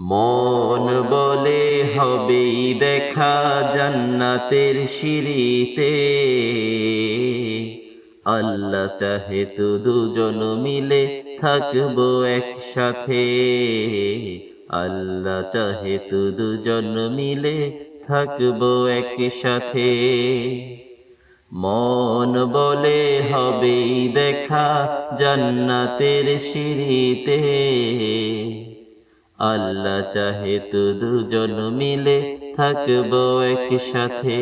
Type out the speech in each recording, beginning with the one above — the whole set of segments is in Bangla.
মন বলে হবেই দেখা জান্নাতের সিঁড়িতে। আল্লাহ চাহে তো দুজন মিলে থাকব একসাথে। আল্লাহ চাহে তো দুজন মিলে থাকব একসাথে। মন বলে হবেই দেখা জান্নাতের সিঁড়িতে। আল্লাহ চাহে তো দুজন মিলে থাকব একসাথে।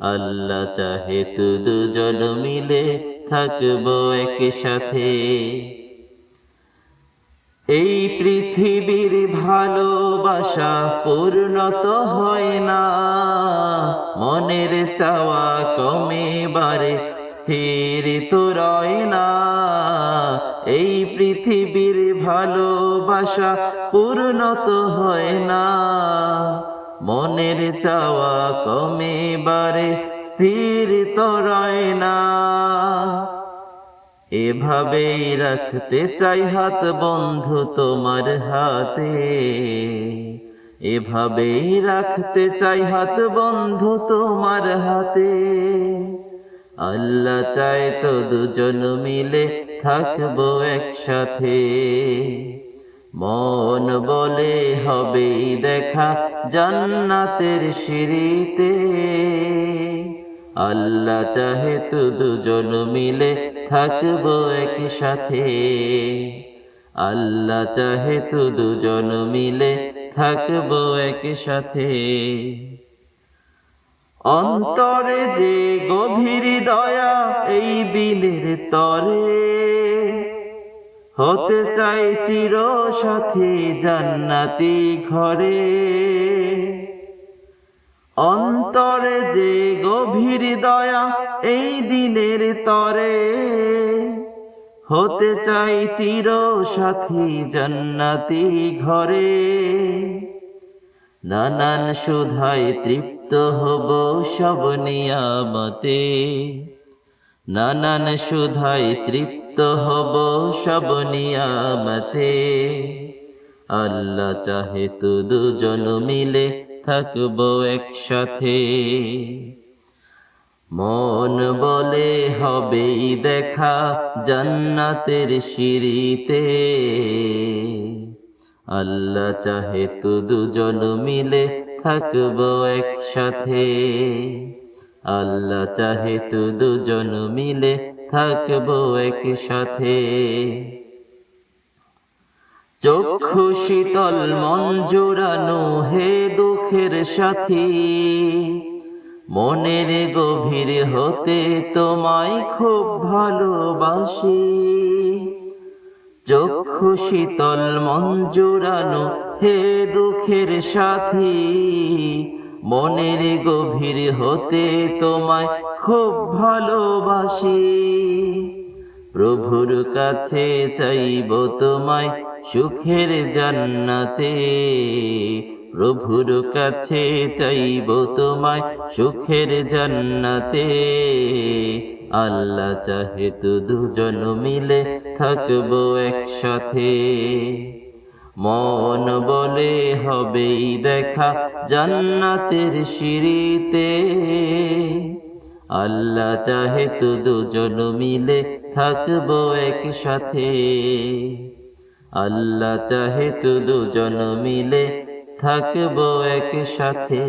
আল্লাহ চাহে তো দুজন মিলে থাকব একসাথে। এই পৃথিবীর ভালোবাসা পূর্ণত হয় না। মনের চাওয়া কমে বারে স্থির তো রয় না। এই পৃথিবীর ভালোবাসা পূর্ণত হয় না। মনের চাওয়া কমে বারে স্থির তো রয় না। এভাবেই রাখতে চাই হাত বন্ধু তোমার হাতে। এভাবেই রাখতে চাই হাত বন্ধু তোমার হাতে। আল্লাহ চায় তো দুজন মিলে থাকব একসাথে। মন বলে হবে দেখা জান্নাতের সিঁড়িতে। আল্লাহ চাহে তো দুজন মিলে থাকব একসাথে আল্লাহ চাহে তো দুজন মিলে থাকব একসাথে অন্তরে যে গভীর দয়া এই দিলের তরে, হতে চাই চির সাথী জান্নাতি ঘরে। অন্তরে যে গভীর দয়া এই দিনের তরে হতে চাই চির সাথী জান্নাতি ঘরে। নানান সুধায় তৃপ্ত হব সব নিয়ামতে। নানান সুধায় তৃপ্ত হব সব নিয়ামতে। আল্লাহ চাহে তো দুজন মিলে থাকব একসাথে। মন বলে হবেই দেখা জান্নাতের সিঁড়িতে। আল্লাহ চাহে তো দুজন মিলে থাকব একসাথে। আল্লাহ চাহে তো দুজন মিলে থাকব একসাথে। চক্ষু শীতল, মন জোড়ানো, হে দুঃখের সাথী। মনের গভীর হতে তোমায় খুব ভালোবাসি। চক্ষু শীতল জোড়ানো হে দুঃখের সাথী। মনের গভীর হতে তোমায় খুব ভালোবাসি। প্রভুর কাছে চাইব তোমায় সুখের জান্নাতে। প্রভুর কাছে চাইব তোমায় সুখের জান্নাতে। আল্লাহ চাহে তো দুজন মিলে থাকব একসাথে। মন বলে হবেই দেখা জান্নাতের সিঁড়িতে। আল্লাহ চাহে তো দুজন মিলে থাকব একসাথে। আল্লাহ চাহে তো দুজন মিলে থাকব একসাথে।